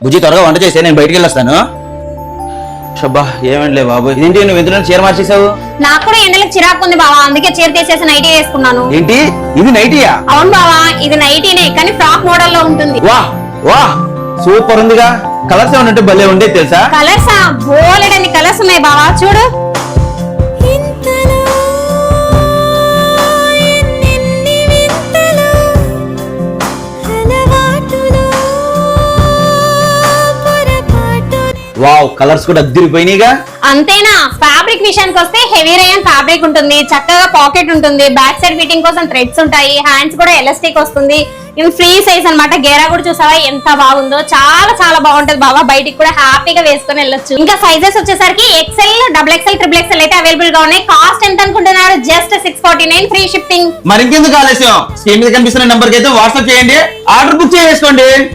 బుజ్జి త్వరగా వంట చేస్తే నేను బయటికి వెళ్ళొస్తాను. షబ్బా ఏమండిలే బాబు? ఇదేంటి నువ్వు ఎందులో చీర మార్చేసావు నాకు కూడా ఎండలకు చిరాకు ఉంది బావా అందుకే చీర తీసేసి నైటీ వేసుకున్నాను. ఏంటి? ఇది నైటీయా అవును బావా ఇది నైటీనే కానీ ఫ్రాక్ మోడల్లో ఉంటుంది. వా వా సూపర్ ఉందిగా. కలర్స్ ఉన్నట్టు భలే ఉండేది తెలుసా? కలర్స్ బోలెడన్ని కలర్స్ ఉన్నాయి బావా చూడు. వావ్ కలర్స్ కూడా అద్దరిపోయినాయిగా. అంతేనా? ఫ్యాబ్రిక్ విషయానికి వస్తే హెవీ రేయన్ ఫ్యాబ్రిక్ ఉంటుంది చక్కగా పాకెట్ ఉంటుంది బ్యాక్ సైడ్ ఫిట్టింగ్ కోసం థ్రెడ్స్ ఉంటాయి హ్యాండ్స్ కూడా ఎలాస్టిక్ వస్తుంది. ఇది ఫ్రీ సైజ్ అన్నమాట. గేరా కూడా చూసావా? ఎంత బాగుందో. చాలా చాలా బాగుంటది బాబా బయటికి కూడా హ్యాపీగా వేసుకొని వెళ్ళొచ్చు. ఇంకా సైజెస్ వచ్చేసరికి XL double XL triple XL అయితే అవైలబుల్గా ఉన్నాయి. కాస్ట్ ఎంత అనుకుంటున్నారు? Just six forty nine free shipping మరి ఇంకెందుకు ఆలస్యం? స్క్రీన్ మీద కనిపిస్తున్న నంబర్కి అయితే వాట్సాప్ చేయండి. ఆర్డర్ బుక్ చేసుకోండి